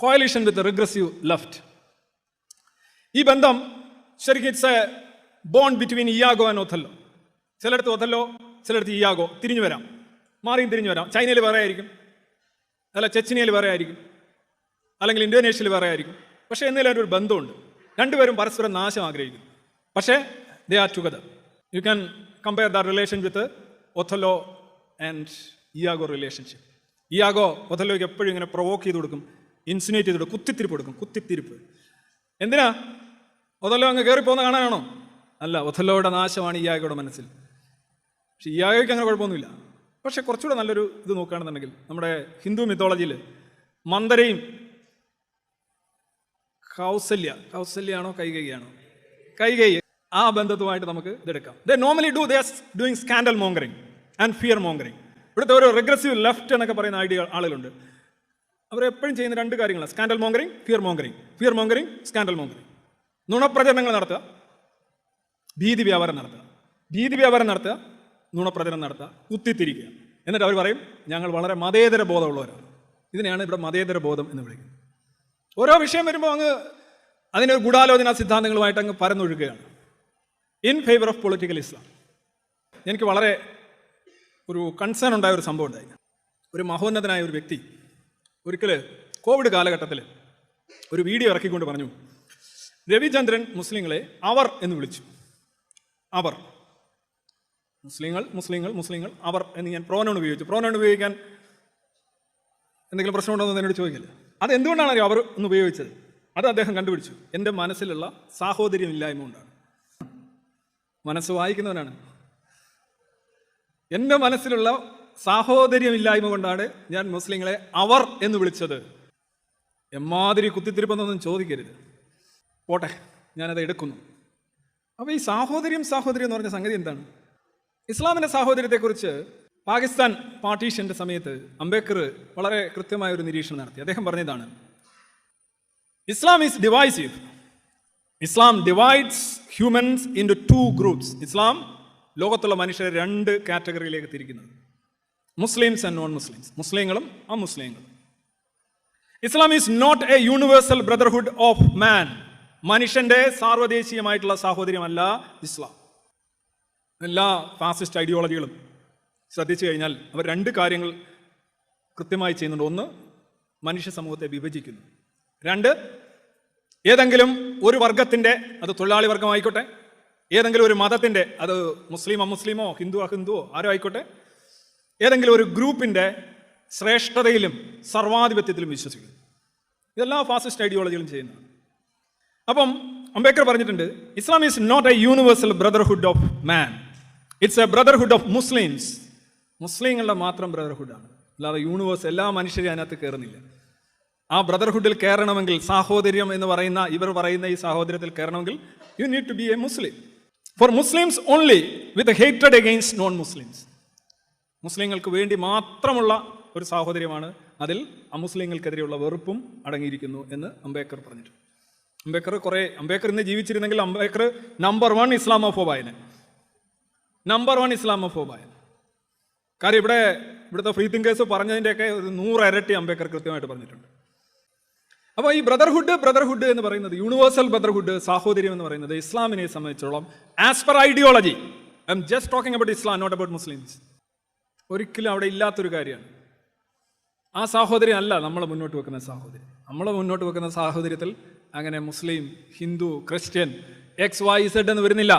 Coalition വിത്ത് regressive left ഈ ബന്ധം ശരിക്കും it's a bond between Iago and Othello ചിലയിടത്ത് ഒഥല്ലോ ചിലയിടത്ത് ഇയാഗോ തിരിഞ്ഞു വരാം. മാറിയും തിരിഞ്ഞു വരാം. ചൈനയിൽ വേറെ ആയിരിക്കും. അല്ല ചെച്ചിനിയയിൽ വേറെ ആയിരിക്കും. അല്ലെങ്കിൽ ഇന്തോനേഷ്യയിൽ വേറെ ആയിരിക്കും. പക്ഷേ എന്നതിലും ഒരു ബന്ധമുണ്ട്. രണ്ടുപേരും പരസ്പരം നാശം ആഗ്രഹിക്കുന്നു. പക്ഷേ they are together you can compare the relation with Othello and Iago relationship Iago ഒഥലോയ്ക്ക് എപ്പോഴും ഇങ്ങനെ പ്രൊവോക്ക് ചെയ്ത് കൊടുക്കും. ഇൻസിനേറ്റ് ചെയ്തിട്ട് കുത്തിത്തിരിപ്പ് കൊടുക്കും കുത്തിത്തിരിപ്പ്. എന്തിനാ? ഒതല്ലോ അങ്ങ് കയറിപ്പോകുന്ന കാണാനാണോ? അല്ല ഒഥല്ലോയുടെ നാശമാണ് ഇയാഗയുടെ മനസ്സിൽ. പക്ഷെ ഇയാഗയ്ക്ക് അങ്ങനെ കുഴപ്പമൊന്നുമില്ല. പക്ഷെ കുറച്ചുകൂടെ നല്ലൊരു ഇത് നോക്കുകയാണെന്നുണ്ടെങ്കിൽ നമ്മുടെ ഹിന്ദു മിത്തോളജിയിൽ മന്ദരയും കൗസല്യ കൗസല്യാണോ കൈകൈയാണോ കൈകൈ ആ ബന്ധത്തുമായിട്ട് നമുക്ക് ഇതെടുക്കാം. The normally do the doing scandal mongering and fear mongering ഇവിടുത്തെ ഒരു റിഗ്രസീവ് ലെഫ്റ്റ് എന്നൊക്കെ പറയുന്ന ഐഡിയ ആളുകളുണ്ട്. അവർ എപ്പോഴും ചെയ്യുന്ന രണ്ട് കാര്യങ്ങളാണ് scandal mongering fear mongering fear mongering scandal mongering നുണപ്രചരണങ്ങൾ നടത്തുക. ഭീതി വ്യാപാരം നടത്തുക. ഭീതി വ്യാപാരം നടത്തുക നുണപ്രചരണം നടത്തുക കുത്തിത്തിരിക്കുക. എന്നിട്ട് അവർ പറയും ഞങ്ങൾ വളരെ മതേതര ബോധമുള്ളവരാണ്. ഇതിനെയാണ് ഇവിടെ മതേതര ബോധം എന്ന് വിളിക്കുന്നത്. ഓരോ വിഷയം വരുമ്പോൾ അങ്ങ് അതിനൊരു ഗൂഢാലോചന സിദ്ധാന്തങ്ങളുമായിട്ട് അങ്ങ് പരന്നൊഴുകുകയാണ്. In favour of political Islam എനിക്ക് വളരെ ഒരു കൺസേൺ ഉണ്ടായ ഒരു സംഭവം ഉണ്ടായി. ഒരു മഹോന്നതനായ ഒരു വ്യക്തി ഒരിക്കൽ കോവിഡ് കാലഘട്ടത്തിൽ ഒരു വീഡിയോ ഇറക്കിക്കൊണ്ട് പറഞ്ഞു രവിചന്ദ്രൻ മുസ്ലിങ്ങളെ അവർ എന്ന് വിളിച്ചു. അവർ. മുസ്ലിങ്ങൾ മുസ്ലിങ്ങൾ മുസ്ലിങ്ങൾ അവർ എന്ന് ഞാൻ പ്രോനൗൺ ഉപയോഗിച്ചു. പ്രോനൗൺ ഉപയോഗിക്കാൻ എന്തെങ്കിലും പ്രശ്നമുണ്ടോ എന്ന് എന്നോട് ചോദിക്കില്ല അത് എന്തുകൊണ്ടാണ് അവർ എന്ന് ഉപയോഗിച്ചത്? അത് അദ്ദേഹം കണ്ടുപിടിച്ചു. എന്റെ മനസ്സിലുള്ള സാഹോദര്യമില്ലായ്മ കൊണ്ടാണ്. മനസ്സ് വായിക്കുന്നവനാണ്. എന്റെ മനസ്സിലുള്ള സാഹോദര്യമില്ലായ്മ കൊണ്ടാണ് ഞാൻ മുസ്ലിങ്ങളെ അവർ എന്ന് വിളിച്ചത്. എമ്മാതിരി കുത്തിത്തിരിപ്പെന്നൊന്നും ചോദിക്കരുത്. പോട്ടെ ഞാനത് എടുക്കുന്നു. അപ്പോൾ ഈ സാഹോദര്യം സാഹോദര്യം എന്ന് പറഞ്ഞ സംഗതി എന്താണ്? ഇസ്ലാമിന്റെ സാഹോദര്യത്തെക്കുറിച്ച് പാകിസ്ഥാൻ പാർട്ടീഷന്റെ സമയത്ത് അംബേദ്കർ വളരെ കൃത്യമായ ഒരു നിരീക്ഷണം നടത്തി. അദ്ദേഹം പറഞ്ഞതാണ് Islam is divisive. Islam divides humans in two groups. Islam ലോകത്തുള്ള മനുഷ്യരെ രണ്ട് കാറ്റഗറിയിലേക്ക് തിരിക്കുന്നത്. മുസ്ലിംസ് ആൻഡ് നോൺ മുസ്ലിംസ് മുസ്ലിങ്ങളും അമുസ്ലിങ്ങളും Islam is not a universal brotherhood of man മനുഷ്യന്റെ സാർവദേശീയമായിട്ടുള്ള സാഹോദര്യമല്ല ഇസ്ലാം. എല്ലാ ഫാസിസ്റ്റ് ഐഡിയോളജികളും ശ്രദ്ധിച്ചു കഴിഞ്ഞാൽ അവർ രണ്ട് കാര്യങ്ങൾ കൃത്യമായി ചെയ്യുന്നുണ്ട്. ഒന്ന് മനുഷ്യ സമൂഹത്തെ വിഭജിക്കുന്നു. രണ്ട് ഏതെങ്കിലും ഒരു വർഗത്തിന്റെ അത് തൊഴിലാളി വർഗമായിക്കോട്ടെ. ഏതെങ്കിലും ഒരു മതത്തിന്റെ അത് മുസ്ലിം അമുസ്ലിമോ ഹിന്ദു അഹിന്ദുവോ ആരോ ആയിക്കോട്ടെ. ഏതെങ്കിലും ഒരു ഗ്രൂപ്പിന്റെ ശ്രേഷ്ഠതയിലും സർവാധിപത്യത്തിലും വിശ്വസിക്കുന്നു. ഇതെല്ലാം ഫാസിസ്റ്റ് ഐഡിയോളജികളും ചെയ്യുന്നതാണ്. അപ്പം അംബേദ്കർ പറഞ്ഞിട്ടുണ്ട് Islam is not a universal brotherhood of man it's a brotherhood of Muslims മുസ്ലിങ്ങളുടെ മാത്രം ബ്രദർഹുഡാണ് അല്ലാതെ യൂണിവേഴ്സ് എല്ലാ മനുഷ്യരും അതിനകത്ത് കയറുന്നില്ല. ആ ബ്രദർഹുഡിൽ കയറണമെങ്കിൽ സാഹോദര്യം എന്ന് പറയുന്ന ഇവർ പറയുന്ന ഈ സാഹോദര്യത്തിൽ കയറണമെങ്കിൽ you need to be a Muslim for Muslims only with hated against non Muslims മുസ്ലിങ്ങൾക്ക് വേണ്ടി മാത്രമുള്ള ഒരു സാഹോദര്യമാണ് അതിൽ അമുസ്ലിങ്ങൾക്കെതിരെയുള്ള വെറുപ്പും അടങ്ങിയിരിക്കുന്നു എന്ന് അംബേദ്കർ പറഞ്ഞിട്ടുണ്ട്. അംബേദ്കർ കുറേ അംബേദ്കർ ഇന്ന് ജീവിച്ചിരുന്നെങ്കിൽ അംബേദ്കർ നമ്പർ വൺ ഇസ്ലാമോഫോബായനെ നമ്പർ വൺ ഇസ്ലാമോഫോബായൻ. കാര്യം ഇവിടെ ഇവിടുത്തെ ഫ്രീ തിങ്കേഴ്സ് പറഞ്ഞതിന്റെയൊക്കെ ഒരു നൂറ് ഇരട്ടി അംബേദ്കർ കൃത്യമായിട്ട് പറഞ്ഞിട്ടുണ്ട്. അപ്പോൾ ഈ ബ്രദർഹുഡ് ബ്രദർഹുഡ് എന്ന് പറയുന്നത് യൂണിവേഴ്സൽ ബ്രദർഹുഡ് സാഹോദര്യം എന്ന് പറയുന്നത് ഇസ്ലാമിനെ സംബന്ധിച്ചോളം as per ideology I am just talking about Islam not about Muslims ഒരിക്കലും അവിടെ ഇല്ലാത്തൊരു കാര്യമാണ്. ആ സാഹോദര്യം അല്ല നമ്മൾ മുന്നോട്ട് വെക്കുന്ന സാഹോദര്യം നമ്മൾ മുന്നോട്ട് വെക്കുന്ന സാഹോദര്യത്തിൽ അങ്ങനെ മുസ്ലിം Hindu Christian X Y Z എന്ന് വരുന്നില്ല.